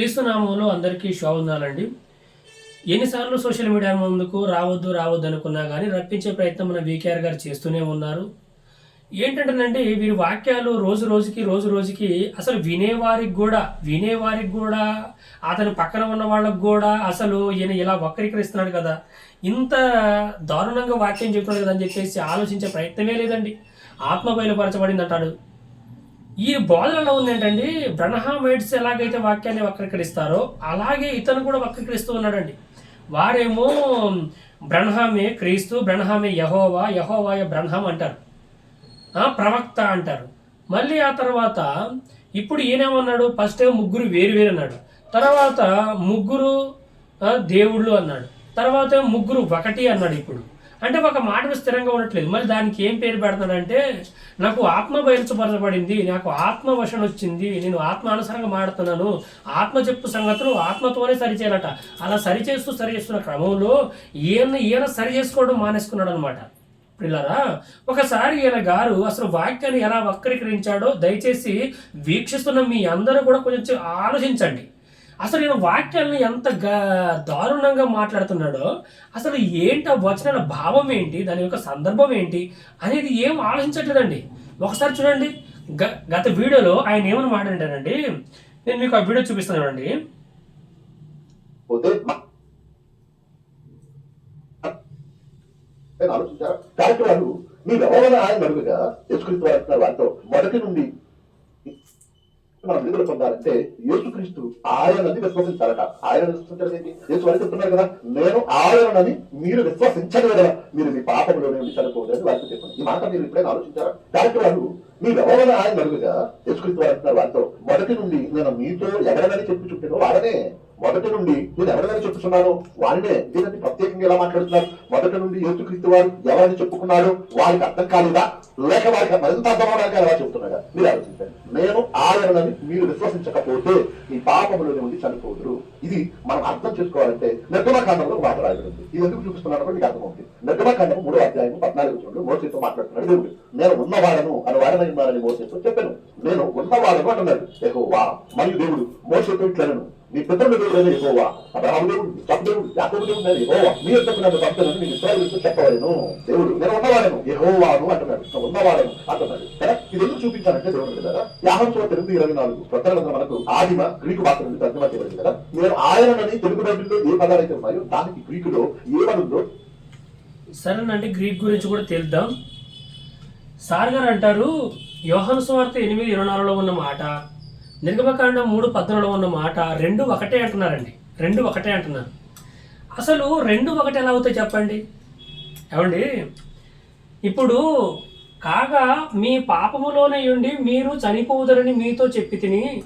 క్రీస్తు నామంలో అందరికీ శోభనాలండి. ఎన్నిసార్లు సోషల్ మీడియా ముందుకు రావద్దు రావద్దు అనుకున్నా కానీ రప్పించే ప్రయత్నం మన వీకేఆర్ గారు చేస్తూనే ఉన్నారు. ఏంటంటేనండి వీరి వాక్యాలు రోజు రోజుకి రోజు రోజుకి అసలు వినేవారికి కూడా వినేవారికి కూడా అతని పక్కన ఉన్న వాళ్ళకు కూడా అసలు ఈయన ఇలా వక్రీకరిస్తున్నాడు కదా. ఇంత దారుణంగా వాక్యం చెప్తున్నాడు కదా అని చెప్పేసి ఆలోచించే ప్రయత్నమే లేదండి. ఆత్మ బయలుపరచబడింది అంటాడు ఈ బోధన ఎలా ఉందేంటండి? బ్రహ్మామైడ్స్ ఎలాగైతే వాక్యాన్ని వక్రీకరిస్తారో అలాగే ఇతను కూడా వక్రీకరిస్తూ ఉన్నాడండి. వారేమో బ్రహ్మే క్రీస్తు బ్రహ్మే యహోవా యహోవాయ బ్రహ్మం అంటారు. ప్రవక్త అంటారు. మళ్ళీ ఆ తర్వాత ఇప్పుడు ఈయనేమన్నాడు? ఫస్ట్ ఏమో ముగ్గురు వేరు వేరు అన్నాడు. తర్వాత ముగ్గురు దేవుళ్ళు అన్నాడు. తర్వాత ఏమో ముగ్గురు ఒకటి అన్నాడు ఇప్పుడు. అంటే ఒక మాట స్థిరంగా ఉండట్లేదు. మరి దానికి ఏం పేరు పెడతాడంటే నాకు ఆత్మ బయలుపరచబడింది నాకు ఆత్మ వశం వచ్చింది నేను ఆత్మ అనుసరంగా మాడుతున్నాను ఆత్మ చెప్పు సంగతులు ఆత్మతోనే సరిచేయాలట. అలా సరిచేస్తూ సరి చేస్తున్న క్రమంలో ఈయన ఈయన సరి చేసుకోవడం మానేసుకున్నాడు అనమాట పిల్లరా ఒకసారి ఈయన గారు అసలు వాక్యాన్ని ఎలా వక్రీకరించాడో దయచేసి వీక్షిస్తున్న మీ అందరూ కూడా కొంచెం ఆలోచించండి. అసలు ఈయన వాక్యాలను ఎంత దారుణంగా మాట్లాడుతున్నాడో అసలు ఏంటి ఆ వచనాల భావం ఏంటి దాని యొక్క సందర్భం ఏంటి అనేది ఏం ఆలోచించట్లేదండి. ఒకసారి చూడండి గ గత వీడియోలో ఆయన ఏమని మాట్లాడారండి నేను మీకు ఆ వీడియో చూపిస్తాను అండి మీరు ఎవరైనా ఆయన అడుగుగా తెలుసుకుని వారితో మొదటి నుండి మనం విడుదల పొందాలంటే యేసుక్రీస్తు ఆయనని విశ్వసించాలట. ఆయన విశ్వసించడం ఏంటి? యేసు వారికి చెప్తున్నారు కదా నేను ఆయనని మీరు విశ్వసించరు కదా. మీరు మీ పాపంలోనే ఉండి వారికి చెప్పండి ఈ మాట మీరు ఇప్పుడైనా ఆలోచించారా? కాబట్టి వాళ్ళు మీ ఎవరైనా ఆయన అడుగుగా యేసుక్రీస్తు వారు అంటున్నారు వారితో మొదటి నుండి నేను మీతో ఎవరైనా చెప్పి చుట్టానో వాడనే. మొదటి నుండి నేను ఎవరినైనా చెప్పుతున్నాను వారినే దీనిని ప్రత్యేకంగా ఎలా మాట్లాడుతున్నారు? మొదటి నుండి యేసుక్రీస్తు వారు ఎవరిని చెప్పుకున్నారో వారికి అర్థం కాలేదా? లేక వారికి మరింత అర్థమవడానికి అలా ఎలా మీరు ఆలోచించండి. నేను ఆయనని మీరు విశ్వసించకపోతే ఈ పాపములోనే ఉండి చనిపోదురు. ఇది మనం అర్థం చేసుకోవాలంటే నిర్గమకాండంలో ఒక మాట రాయబడింది. ఇది ఎందుకు చూపిస్తున్నాడు మీకు అర్థమవుతుంది. నిర్గమకాండం మూడో అధ్యాయం పద్నాలుగు చూడండి మోసేతో మాట్లాడుతున్నాడు దేవుడు. నేను ఉన్నవాడను అని వాడనై ఉన్నానని మోసేతో చెప్పాను. నేను ఉన్నవాడను అంటున్నాడు. వా మరియు దేవుడు మోసేతో ఇట్లనను. నీ పితరుల దేవుడైన యెహోవా అబ్రహాము దేవుడు ఇస్సాకు దేవుడు యాకోబు నేను యెహోవా మీ యొక్క నన్ను పంపుతానని నేను ఇస్రాయేలుతో చెప్పవలను. దేవుడు నేను ఉన్నవాడను. ఎహోవాను అంటున్నాడు. నేను ఉన్నవాడను అంటున్నాడు. కదా? ఇది ఎందుకు చూపించాలంటే దేవుడు కదా? యాహం చోట ఎనిమిది ఇరవై నాలుగు ప్రకటనలో మనకు ఆదిమ గ్రీకు భాష నుండి తర్జుమా చేయబడింది కదా? నేను ఆయనని తెలుగు బైబిల్లో ఏ పదాలు అయితే ఉన్నాయో దానికి గ్రీకులో ఏమనుందో సరేనండి గ్రీక్ గురించి కూడా తెలుద్దాం. సార్ గారు అంటారు యోహన్ సువార్త ఎనిమిది ఇరవై నాలుగులో ఉన్న మాట నిర్గమకాండం మూడు పద్నాలుగులో ఉన్న మాట రెండు ఒకటే అంటున్నారండి. రెండు ఒకటే అంటున్నారు. అసలు రెండు ఒకటి ఎలా అవుతాయి చెప్పండి? ఏమండి? ఇప్పుడు కాగా మీ పాపములోనే ఉండి మీరు చనిపోవుదరని మీతో చెప్పి తిని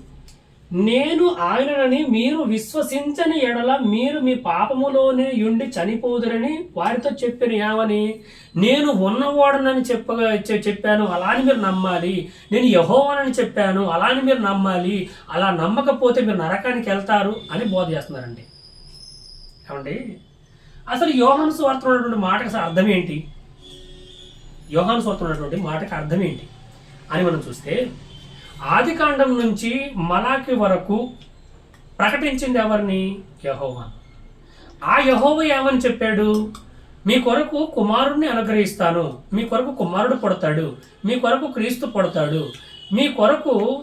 నేను ఆయనని మీరు విశ్వసించని ఎడల మీరు మీ పాపములోనే ఉండి చనిపోదురని వారితో చెప్పిన ఏమని? నేను ఉన్నవాడనని చెప్పగా చెప్పాను అలా అని మీరు నమ్మాలి. నేను యహోవానని చెప్పాను అలా అని మీరు నమ్మాలి. అలా నమ్మకపోతే మీరు నరకానికి వెళ్తారు అని బోధ చేస్తున్నారండి. ఏమండి? అసలు యోహాను స్వార్థం ఉన్నటువంటి మాటకు అసలు అర్థం ఏంటి? యోహాను స్వార్థం ఉన్నటువంటి మాటకు అర్థం ఏంటి? అని మనం చూస్తే ఆదికాండం నుంచి మలాకి వరకు ప్రకటించింది ఎవరిని? యహోవా. ఆ యహోవ ఏమని చెప్పాడు? మీ కొరకు కుమారుణ్ణి అనుగ్రహిస్తాను. మీ కొరకు కుమారుడు పుడతాడు. మీ కొరకు క్రీస్తు పుడతాడు. మీ కొరకు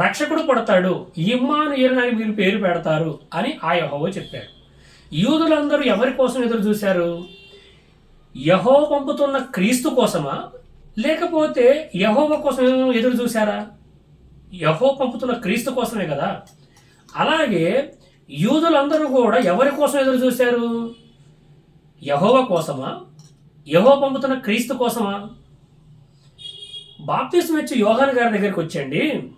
రక్షకుడు పుడతాడు. ఇమ్మానుయేలు అని మీరు పేరు పెడతారు అని ఆ యహోవ చెప్పాడు. యూదులందరూ ఎవరి కోసం ఎదురు చూశారు? యహో పంపుతున్న క్రీస్తు కోసమా? లేకపోతే యహోవ కోసం ఎదురు చూశారా? యహో పంపుతున్న క్రీస్తు కోసమే కదా? అలాగే యూదులందరూ కూడా ఎవరి కోసం ఎదురు చూశారు? యహోవ కోసమా? యహో పంపుతున్న క్రీస్తు కోసమా? బాప్తిసం ఇచ్చి యోహాన్ గారి దగ్గరికి వచ్చండి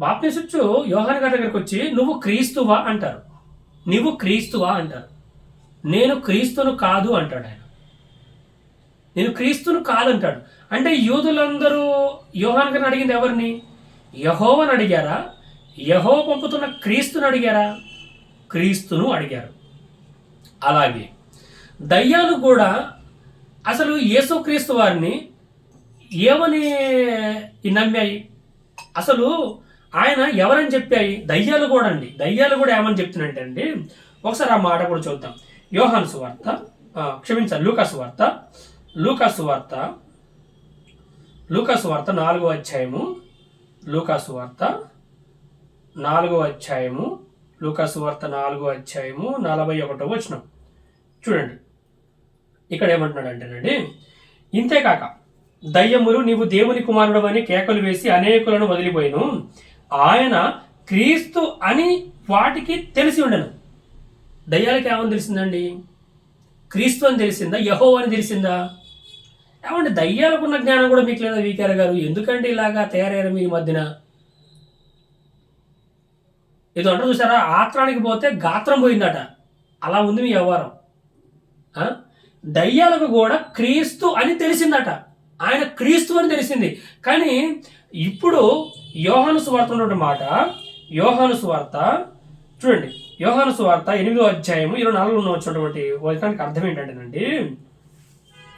బాప్తిసం ఇచ్చు యోహాన్ గారి దగ్గరికి వచ్చి నువ్వు క్రీస్తువా? అంటారు. నువ్వు క్రీస్తువా? అంటారు. నేను క్రీస్తును కాదు అంటాడు ఆయన. నేను క్రీస్తును కాదంటాడు అంటే యూదులందరూ యోహాన్ గారిని అడిగింది ఎవరిని? యహోవను అడిగారా? యహో పంపుతున్న క్రీస్తును అడిగారా? క్రీస్తును అడిగారు. అలాగే దయ్యాలు కూడా అసలు యేసుక్రీస్తు వారిని ఏమని నమ్మాయి? అసలు ఆయన ఎవరని చెప్పాయి? దయ్యాలు కూడా అండి. దయ్యాలు కూడా ఏమని చెప్తున్నట్టే అండి ఒకసారి ఆ మాట కూడా చూద్దాం. యోహాను సువార్త క్షమించాలి లూకాసు వార్త. లూకాసు వార్త లూకాసు వార్త నాలుగో అధ్యాయము లూకాసు వార్త నాలుగో అధ్యాయము లూకాసు వార్త నాలుగో అధ్యాయము నలభై ఒకటో వచనం. చూడండి. ఇక్కడ ఏమంటున్నాడు అంటేనండి ఇంతేకాక దయ్యములు నీవు దేవుని కుమారుడు అని కేకలు వేసి అనేకులను వదిలిపోయిను. ఆయన క్రీస్తు అని వాటికి తెలిసి ఉండను. దయ్యాలకి ఏమని తెలిసిందండి? క్రీస్తు అని తెలిసిందా? యహో అని తెలిసిందా? ఏమంటే దయ్యాలకున్న జ్ఞానం కూడా మీకు లేదా వీకారు గారు? ఎందుకంటే ఇలాగా తయారయ్యారు మీ మధ్యన? ఇది అంటారు చూసారా? ఆత్రానికి పోతే గాత్రం పోయిందట. అలా ఉంది మీ వ్యవహారం. దయ్యాలకు కూడా క్రీస్తు అని తెలిసిందట. ఆయన క్రీస్తు అని తెలిసింది. కానీ ఇప్పుడు యోహాను సువార్త మాట యోహాను సువార్త చూడండి యోహాను సువార్త ఎనిమిదో అధ్యాయము ఇరవై నాలుగులో వచ్చినటువంటి వచనానికి అర్థం ఏంటంటేనండి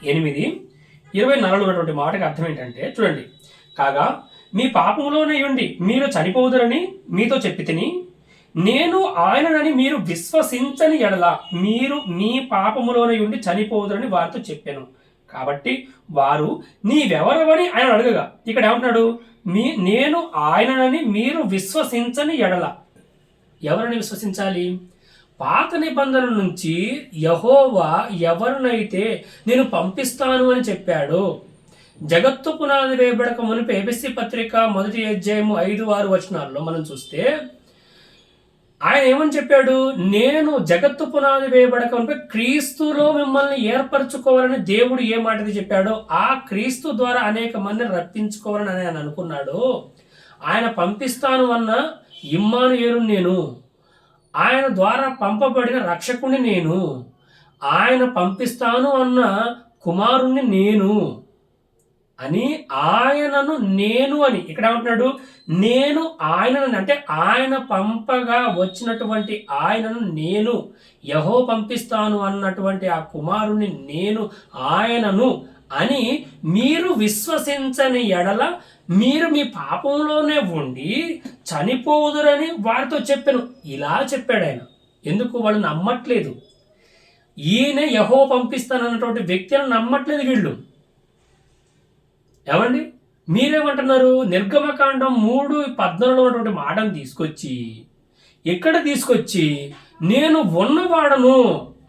ఎనిమిది ఇరవై నాలుగులో ఉన్నటువంటి మాటకి అర్థం ఏంటంటే చూడండి. కాగా మీ పాపంలోనే ఉండి మీరు చనిపోదురని మీతో చెప్పి తిని నేను ఆయననని మీరు విశ్వసించని ఎడల మీరు మీ పాపములోనే ఉండి చనిపోదురని వారితో చెప్పాను. కాబట్టి వారు నీవెవరవని ఆయన అడగగా. ఇక్కడ ఏమంటున్నాడు? మీ నేను ఆయననని మీరు విశ్వసించని ఎడల. ఎవరిని విశ్వసించాలి? పాత నిబంధన నుంచి యహోవా ఎవరినైతే నేను పంపిస్తాను అని చెప్పాడు జగత్తు పునాది వేయబడక మునిపి ఏబిసి పత్రిక మొదటి అధ్యాయము ఐదు ఆరు వచనాల్లో మనం చూస్తే ఆయన ఏమని చెప్పాడు? నేను జగత్తు పునాది వేయబడక మునిపి క్రీస్తులో మిమ్మల్ని ఏర్పరచుకోవాలని దేవుడు ఏ మాటది చెప్పాడో ఆ క్రీస్తు ద్వారా అనేక మందిని రప్పించుకోవాలని ఆయన అనుకున్నాడు ఆయన పంపిస్తాను అన్న ఇమ్మాను నేను. ఆయన ద్వారా పంపబడిన రక్షకుని నేను. ఆయన పంపిస్తాను అన్న కుమారుణ్ణి నేను. అని ఆయనను నేను అని ఇక్కడ ఏమంటున్నాడు నేను ఆయనను అంటే ఆయన పంపగా వచ్చినటువంటి ఆయనను నేను. యహో పంపిస్తాను అన్నటువంటి ఆ కుమారుణ్ణి నేను ఆయనను అని మీరు విశ్వసించని ఎడల మీరు మీ పాపంలోనే ఉండి చనిపోదురని వారితో చెప్పాను. ఇలా చెప్పాడు ఆయన ఎందుకు వాళ్ళు నమ్మట్లేదు? ఈయన యహో పంపిస్తానన్నటువంటి వ్యక్తిని నమ్మట్లేదు వీళ్ళు. ఏమండి? మీరేమంటున్నారు? నిర్గమకాండం మూడు పద్నాలుగులో ఉన్నటువంటి మాటను తీసుకొచ్చి ఇక్కడ తీసుకొచ్చి నేను ఉన్నవాడను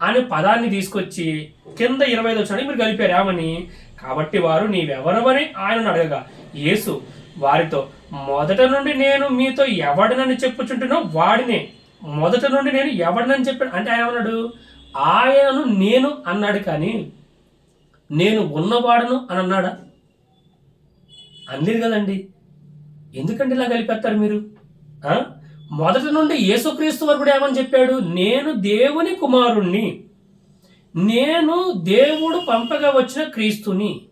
అనే పదాన్ని తీసుకొచ్చి కింద ఇరవై ఐదు వచ్చాడు మీరు కలిపారు ఏమని? కాబట్టి వారు నీవెవరవని ఆయనను అడగగా. యేసు వారితో మొదట నుండి నేను మీతో ఎవడనని చెప్పుచుంటున్నో వాడినే. మొదట నుండి నేను ఎవడనని చెప్పాను అంటే ఆయన అన్నాడు ఆయనను నేను అన్నాడు కానీ నేను ఉన్నవాడను అని అన్నాడా? అనలేదు కదండి. ఎందుకంటే ఇలా కలిపేస్తారు మీరు? మొదటి నుండి యేసుక్రీస్తు వరకు కూడా ఏమని చెప్పాడు? నేను దేవుని కుమారుణ్ణి. నేను దేవుడు పంపగా వచ్చిన క్రీస్తుని.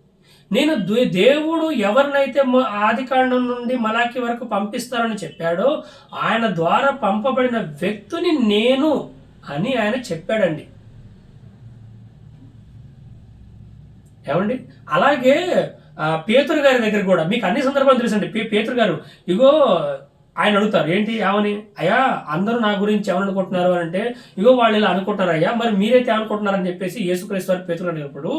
నేను దే- దేవుడు ఎవరినైతే మ- ఆది కాండం నుండి మలాకి వరకు పంపిస్తారని చెప్పాడో ఆయన ద్వారా పంపబడిన వ్యక్తిని నేను అని ఆయన చెప్పాడండి. ఏమండి? అలాగే పేతురు గారి దగ్గర కూడా మీకు అన్ని సందర్భాలు తెలుసండి. పే పేతురు గారు ఇగో ఆయన అడుగుతారు ఏంటి ఏమని? అయ్యా అందరూ నా గురించి ఏమనుకుంటున్నారు? అనుకుంటున్నారు అని అంటే ఇగో వాళ్ళు ఇలా అనుకుంటున్నారు అయ్యా మరి మీరైతే ఏమనుకుంటున్నారని చెప్పేసి యేసుక్రీస్తు వారి పేతురు అడిగినప్పుడు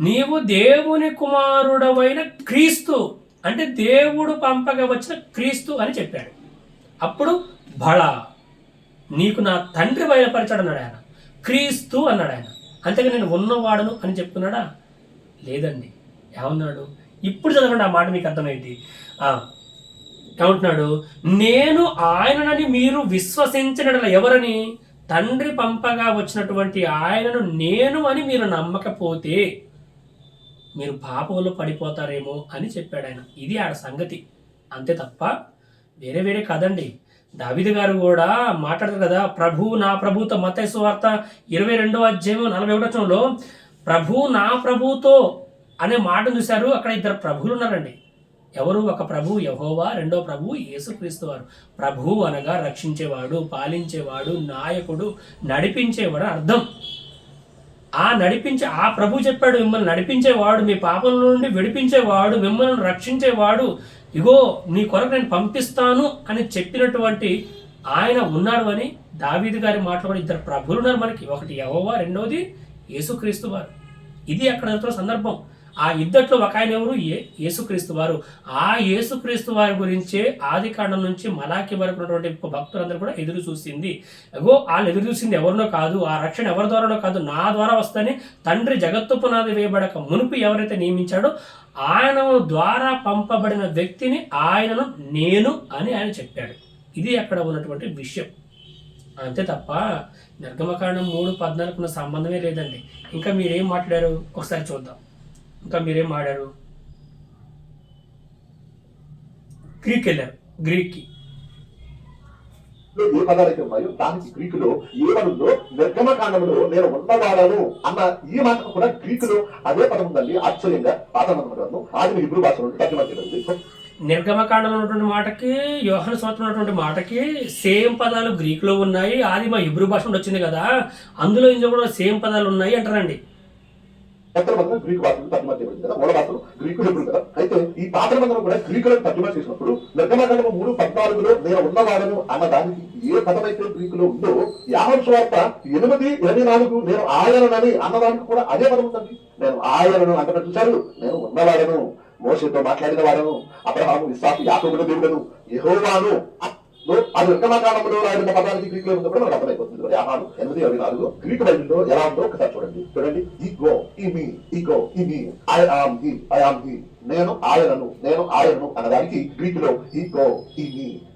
నీవు దేవుని కుమారుడవైన క్రీస్తు అంటే దేవుడు పంపగా వచ్చిన క్రీస్తు అని చెప్పాడు. అప్పుడు బళ నీకు నా తండ్రి బయలుపరచాడు అన్నాడు ఆయన. క్రీస్తు అన్నాడు ఆయన. అంతేగా నేను ఉన్నవాడను అని చెప్తున్నాడా? లేదండి. ఏమన్నాడు? ఇప్పుడు చదవండి ఆ మాట మీకు అర్థమైంది. ఆ, ఏమంటున్నాడు? నేను ఆయననని మీరు విశ్వసించిన ఎవరని? తండ్రి పంపగా వచ్చినటువంటి ఆయనను నేను అని మీరు నమ్మకపోతే మీరు పాపంలో పడిపోతారేమో అని చెప్పాడు ఆయన ఇది ఆడ సంగతి. అంతే తప్ప వేరే వేరే కదండి. దావిద గారు కూడా మాట్లాడతారు కదా ప్రభు నా ప్రభుతో మత వార్త ఇరవై రెండో అధ్యాయం నలభై ఒకటో ప్రభు నా ప్రభుతో అనే మాట చూశారు. అక్కడ ఇద్దరు ప్రభులు ఉన్నారండి. ఎవరు? ఒక ప్రభు యహోవా రెండో ప్రభు యేసుక్రీస్తు వారు. ప్రభు అనగా రక్షించేవాడు పాలించేవాడు నాయకుడు నడిపించేవాడు అర్థం. ఆ నడిపించే ఆ ప్రభు చెప్పాడు మిమ్మల్ని నడిపించేవాడు మీ పాపం నుండి విడిపించేవాడు మిమ్మల్ని రక్షించేవాడు. ఇగో నీ కొరకు నేను పంపిస్తాను అని చెప్పినటువంటి ఆయన ఉన్నాడు అని దావీది గారి మాట్లాడి ఇద్దరు ప్రభులు ఉన్నారు మనకి. ఒకటి యహోవా రెండవది యేసుక్రీస్తు వారు. ఇది అక్కడ సందర్భం. ఆ ఇద్దట్లో ఒక ఆయన ఎవరు? ఏ యేసుక్రీస్తు వారు. ఆ యేసుక్రీస్తు వారి గురించే ఆది కాండం నుంచి మలాకి వరకు ఉన్నటువంటి భక్తులందరూ కూడా ఎదురు చూసింది. అగో వాళ్ళు ఎదురు చూసింది ఎవరినో కాదు ఆ రక్షణ ఎవరి ద్వారానో కాదు నా ద్వారా వస్తేనే తండ్రి జగత్తు పునాది వేయబడక మునుపు ఎవరైతే నియమించాడో ఆయన ద్వారా పంపబడిన వ్యక్తిని ఆయనను నేను అని ఆయన చెప్పాడు. ఇది అక్కడ ఉన్నటువంటి విషయం. అంతే తప్ప నిర్గమకాండం మూడు పద్నాలుగున్న సంబంధమే లేదండి. ఇంకా మీరేం మాట్లాడారు? ఒకసారి చూద్దాం. ఇంకా మీరేం మాట్లాడారు గ్రీక్ వెళ్ళారు. గ్రీక్కి ఏ పదాలు అయితే ఉన్నాయో దానికి గ్రీకులో ఏమనుందో నేను ఉన్నవాడను అన్న ఈ మాటకు కూడా గ్రీకులో అదే పదం ఉందండి. ఆశ్చర్యంగా పాత గ్రంథం ఆది హిబ్రూ భాష నుండి నిర్గమకాండంలో ఉన్నటువంటి మాటకి యోహన సంవత్సరం ఉన్నటువంటి మాటకి సేమ్ పదాలు గ్రీకులో ఉన్నాయి ఆది మా ఇబ్రూ భాష నుండి వచ్చింది కదా. అందులో ఇందులో కూడా సేమ్ పదాలు ఉన్నాయి అంటారండి. పాత్ర బంధం గ్రీకు భాషలో తర్జుమా చేయబడింది కదా మూల భాషలు గ్రీకులు ఎప్పుడు కదా. అయితే ఈ పాత్ర బంధం కూడా గ్రీకులను తర్జుమా చేసినప్పుడు నిర్గమకాండము మూడు పద్నాలుగులో నేను ఉన్నవాడను అన్న దానికి ఏ పదమైతే గ్రీకులో ఉందో యాహం స్వార్త ఎనిమిది ఇరవై నాలుగు నేను ఆయననని అన్నదానికి కూడా అదే పదం ఉందండి. నేను ఆయనను అంతటా చూశారు నేను ఉన్నవాడను. మోసతో మాట్లాడిన వాడను అబ్రహాము ఇస్సాకు యాకోబుల దేవుడను యహోవాను అది నిర్గమకాండంలో రాయబడిన పదానికి గ్రీక్లో ఉన్నప్పుడు మనకు అర్థమైపోతుంది. మరి ఆహారం ఎనిమిది ఇరవై నాలుగు గ్రీక్ బైబిల్లో ఎలా ఉందో ఒకసారి చూడండి. చూడండి. ఈగో ఈ మీ ఈగో ఈ మీ I am he I am he నేను ఆయనను నేను ఆయనను అన్నదానికి గ్రీక్లో ఈగో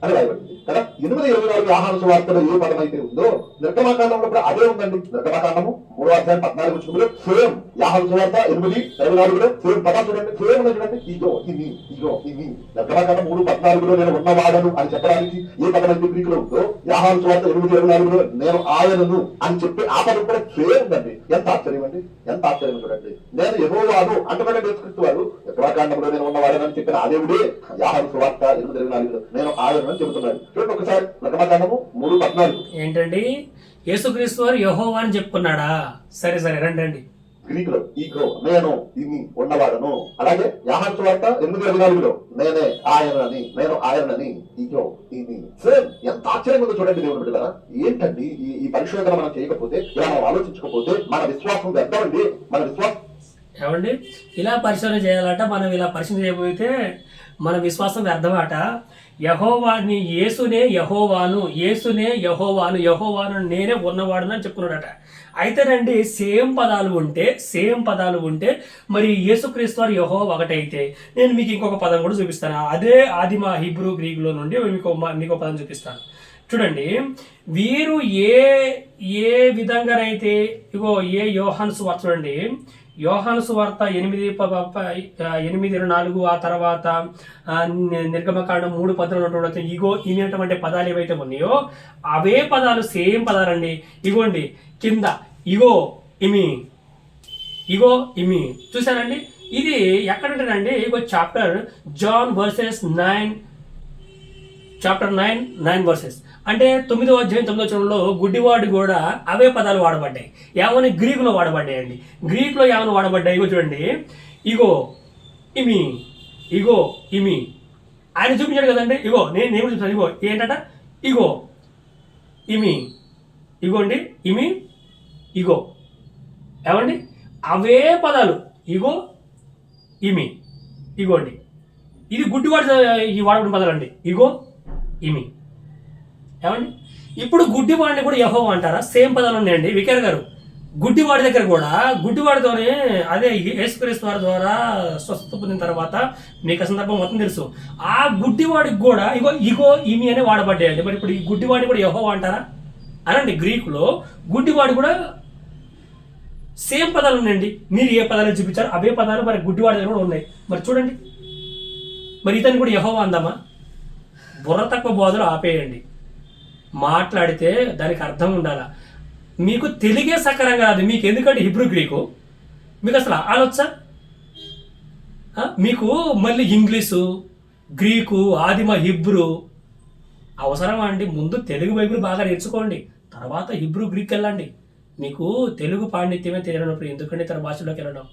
అని రాయబడింది. కదా? ఎనిమిది ఇరవై నాలుగు ఆహార సువార్తలో ఏ పదం అయితే ఉందో నిర్గమాకాండంలో కూడా అదే ఉందండి. నిర్గమాకాండము మూడో అధ్యాయం పద్నాలుగు వచ్చినప్పుడు సేమ్ యాహన సువార్త ఎనిమిది ఇరవై నాలుగులో సేమ్ పదం చూడండి. సేమ్ చూడండి. ఈగో ఈ ఈగో ఈ మూడు పద్నాలుగులో నేను ఉన్నవాడను అని చెప్పడానికి ఏ పదం అయితే గ్రీక్లో ఉందో యాహన సువార్త ఎనిమిది ఇరవై నాలుగులో నేను ఆయనను అని చెప్పి ఆ పదం కూడా సేమ్ ఉందండి. ఎంత ఆశ్చర్యం అండి ఎంత ఆశ్చర్యం చూడండి. నేను యెహోవాను అంటున్నాడు వాడు వారు. నిర్గమకాండంలో నేను ఉన్నవాడనని చెప్పిన ఆ దేవుడే యాహాం సువార్త ఎనిమిది ఇరవై నాలుగులో నేను ఆయనను అని చెబుతున్నాడు. చూడండి ఒకసారి నిర్గమకాండము మూడు పద్నాలుగు. ఏంటండి? యేసుక్రీస్తు వారు యహోవా అని చెప్పుకున్నాడా? సరే సరే రండి రండి. గ్రీక్లో ఈగో నేను ఇన్ని ఉన్నవాడను. అలాగే యాహాన్ వార్త ఎనిమిది ఇరవై నాలుగులో నేనే ఆయనని నేను ఆయనని ఈగో ఇది సేమ్ ఎంత ఆశ్చర్యంగా ఉందో చూడండి దేవుడు బిడ్డలారా. ఏంటండి ఈ ఈ పరిశోధన మనం చేయకపోతే ఇలా మనం ఆలోచించకపోతే మన విశ్వాసం వ్యర్థమండి. మన విశ్వాసం ఏమండి? ఇలా పరిశోధన చేయాలట మనం ఇలా పరిశోధన చేయబోతే మన విశ్వాసం వ్యర్థమాట. యహోవాని యేసునే యహోవాను యేసునే యహోవాను యహోవాను నేనే ఉన్నవాడును అని చెప్పుకున్నాడట అయితే రండి సేమ్ పదాలు ఉంటే సేమ్ పదాలు ఉంటే మరి యేసుక్రీస్తు వారు యహో ఒకటైతే నేను మీకు ఇంకొక పదం కూడా చూపిస్తాను. అదే ఆదిమ హిబ్రూ గ్రీకులో నుండి మీకు మీకు పదం చూపిస్తాను. చూడండి వీరు ఏ ఏ విధంగానైతే ఇగో ఏ యోహన్స్ సువార్త చూడండి. యోహాను సువార్త ఎనిమిది ప- ఎనిమిది నాలుగు ఆ తర్వాత ఆ, నిర్గమకాండం మూడు పదాలు ఉన్నటువంటి ఇగో ఇనేటువంటి పదాలు ఏవైతే ఉన్నాయో అవే పదాలు సేమ్ పదాలండి. ఇగోండి కింద ఇగో ఇమి. ఇగో ఇమి. చూసారండి ఇది ఎక్కడంటేనండి ఇగో chapter John verses nine chapter nine nine verses అంటే తొమ్మిదో అధ్యాయం తొమ్మిదో చరణంలో గుడ్డివాడు కూడా అవే పదాలు వాడబడ్డాయి. ఏమని గ్రీకులో వాడబడ్డాయండి. గ్రీకులో ఏమైనా వాడబడ్డాయి. ఇగో చూడండి. ఇగో ఇమి. ఇగో ఇమి. ఆయన చూపించాడు కదండి. ఇగో నేను నేను చూపిస్తాను. ఇగో ఏంటట? ఇగో ఇమి. ఇగోండి ఇమి. ఇగో. ఏమండి? అవే పదాలు. ఇగో ఇమి. ఇగోండి ఇది గుడ్డివాడు ఈ వాడబడిన పదాలండి. ఇగో ఇమి ఏమండి? ఇప్పుడు గుడ్డివాడిని కూడా యహో అంటారా? సేమ్ పదాలు ఉన్నాయండి వికేర్ గారు గుడ్డివాడి దగ్గర కూడా గుడ్డివాడితోనే అదే యేసుక్రీస్తు వారి ద్వారా స్వస్థత పొందిన తర్వాత మీకు సందర్భం మొత్తం తెలుసు. ఆ గుడ్డివాడికి కూడా ఇగో ఇగో ఇమి అనే వాడబడ్డాయండి మరి ఇప్పుడు ఈ గుడ్డివాడిని కూడా యహో అంటారా? అనండి గ్రీకులో గుడ్డివాడు కూడా సేమ్ పదాలు ఉన్నాయండి మీరు ఏ పదాలు చూపించారు అవే పదాలు మరి గుడ్డివాడి దగ్గర కూడా ఉన్నాయి. మరి చూడండి. మరి ఇతను కూడా యహోవా అందామా? బుర్ర తక్కువ బోధలు ఆపేయండి. మాట్లాడితే దానికి అర్థం ఉండాల? మీకు తెలుగే సకరంగా రాదు మీకు ఎందుకంటే హిబ్రూ గ్రీకు? మీకు అసలు ఆలోచన మీకు మళ్ళీ ఇంగ్లీషు గ్రీకు ఆదిమ హిబ్రూ అవసరమా అండి? ముందు తెలుగు బైబిల్ బాగా నేర్చుకోండి. తర్వాత హిబ్రూ గ్రీక్ వెళ్ళండి. మీకు తెలుగు పాండిత్యమే తెలియనప్పుడు ఎందుకంటే ఇతర భాషలోకి వెళ్ళడం?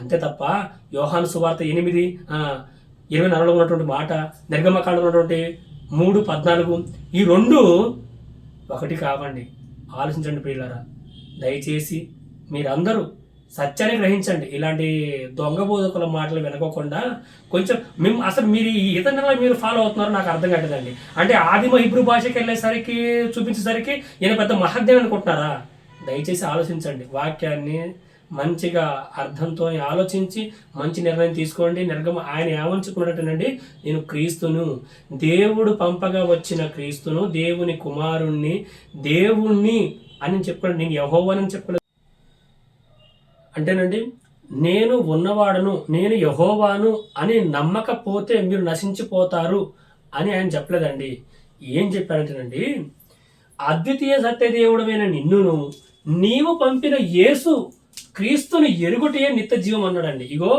అంతే తప్ప యోహాను సువార్త ఎనిమిది ఇరవై నాలుగులో ఉన్నటువంటి మాట నిర్గమకాండలో ఉన్నటువంటి మూడు పద్నాలుగు ఈ రెండు ఒకటి కావండి. ఆలోచించండి ప్రియులారా. దయచేసి మీరందరూ సత్యాన్ని గ్రహించండి. ఇలాంటి దొంగ బోధకుల మాటలు వినకోకుండా కొంచెం మేము అసలు మీరు ఈ ఇతరుల మీరు ఫాలో అవుతున్నారో నాకు అర్థం కావట్లేదండి. అంటే ఆదిమ హిబ్రూ భాషకి వెళ్ళేసరికి చూపించేసరికి ఈయన పెద్ద మహజ్ఞానం అనుకుంటున్నారా? దయచేసి ఆలోచించండి. వాక్యాన్ని మంచిగా అర్థంతో ఆలోచించి మంచి నిర్ణయం తీసుకోండి. నిర్గమ ఆయన ఏమంచుకున్నట్టునండి నేను క్రీస్తును. దేవుడు పంపగా వచ్చిన క్రీస్తును దేవుని కుమారుణ్ణి దేవుణ్ణి అని చెప్పాడు నేను యహోవనని చెప్పలేదు అంటేనండి నేను ఉన్నవాడను నేను యహోవాను అని నమ్మకపోతే మీరు నశించిపోతారు అని ఆయన చెప్పలేదండి. ఏం చెప్పారంటేనండి అద్వితీయ సత్యదేవుడమైన నిన్నును నీవు పంపిన యేసు క్రీస్తుని ఎరుగుటే నిత్య జీవం అన్నాడండి. ఇగో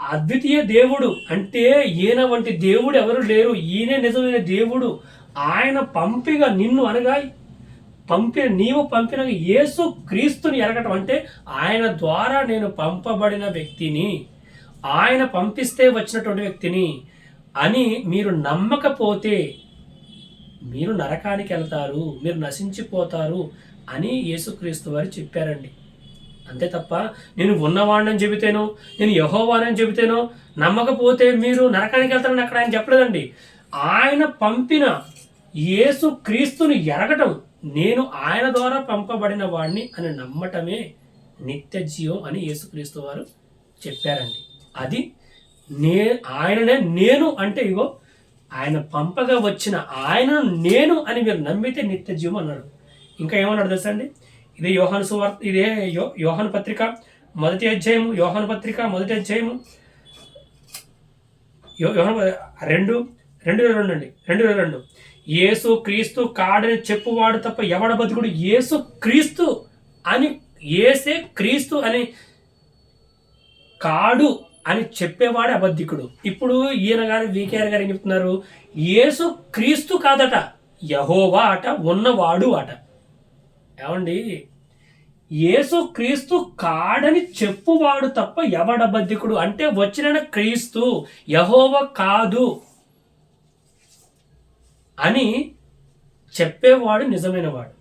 అద్వితీయ దేవుడు అంటే ఈయన వంటి దేవుడు ఎవరు లేరు. ఈయనే నిజమైన దేవుడు. ఆయన పంపిగా నిన్ను అనగా పంపిన నీవు పంపిన యేసు క్రీస్తుని ఎరగటం అంటే ఆయన ద్వారా నేను పంపబడిన వ్యక్తిని ఆయన పంపిస్తే వచ్చినటువంటి వ్యక్తిని అని మీరు నమ్మకపోతే మీరు నరకానికి వెళ్తారు మీరు నశించిపోతారు అని యేసుక్రీస్తు వారు చెప్పారండి. అంతే తప్ప నేను ఉన్నవాడిని చెబితేనో నేను యహోవానని చెబితేనో నమ్మకపోతే మీరు నరకానికి వెళ్తారని అక్కడ ఆయన చెప్పలేదండి. ఆయన పంపిన యేసు క్రీస్తుని ఎరగటం నేను ఆయన ద్వారా పంపబడిన వాడిని అని నమ్మటమే నిత్య జీవం అని యేసుక్రీస్తు వారు చెప్పారండి. అది నే ఆయననే నేను అంటే ఇగో ఆయన పంపగా వచ్చిన ఆయనను నేను అని మీరు నమ్మితే నిత్య జీవం అన్నాడు. ఇంకా ఏమన్నాడు తెలుసా అండి? ఇదే యోహాను సువార్త ఇదే యో యోహాను పత్రిక మొదటి అధ్యాయము యోహాను పత్రిక మొదటి అధ్యాయము. యో- యోహాను రెండు రెండు వేల రెండు అండి రెండు వేల రెండు. యేసు క్రీస్తు కాడని చెప్పువాడు తప్ప ఎవడ బతుకుడు? యేసు క్రీస్తు అని ఏసే క్రీస్తు అని కాడు అని చెప్పేవాడే అబద్ధికుడు. ఇప్పుడు ఈయన గారు వికేఆర్ గారు ఏం చెప్తున్నారు? యేసు క్రీస్తు కాదట యహోవా అట ఉన్నవాడు అట. ఏమండి? యేసు క్రీస్తు కాడని చెప్పువాడు తప్ప ఎవడబద్ధికుడు అంటే వచ్చిన క్రీస్తు యహోవ కాదు అని చెప్పేవాడు నిజమైనవాడు.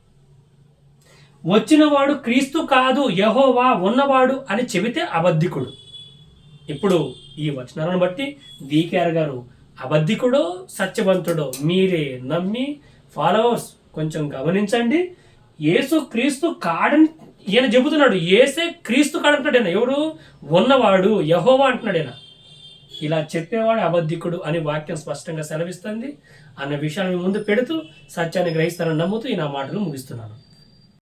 వచ్చినవాడు క్రీస్తు కాదు యహోవా ఉన్నవాడు అని చెబితే అబద్ధికుడు. ఇప్పుడు ఈ వచనాలను బట్టి డీకేఆర్ గారు అబద్ధికుడో సత్యవంతుడో మీరే నమ్మి ఫాలోవర్స్ కొంచెం గమనించండి. యేసు క్రీస్తు కాడని ఈయన చెబుతున్నాడు ఏసే క్రీస్తు కాడంటున్నాడు ఆయన ఎవడు? ఉన్నవాడు యహోవా అంటున్నాడు ఆయన ఇలా చెప్పేవాడు అబద్ధికుడు అని వాక్యం స్పష్టంగా సెలవిస్తుంది. అన్న విషయాన్ని ముందు పెడుతూ సత్యాన్ని గ్రహిస్తానని నమ్ముతూ ఈ నా మాటలు ముగిస్తున్నాను.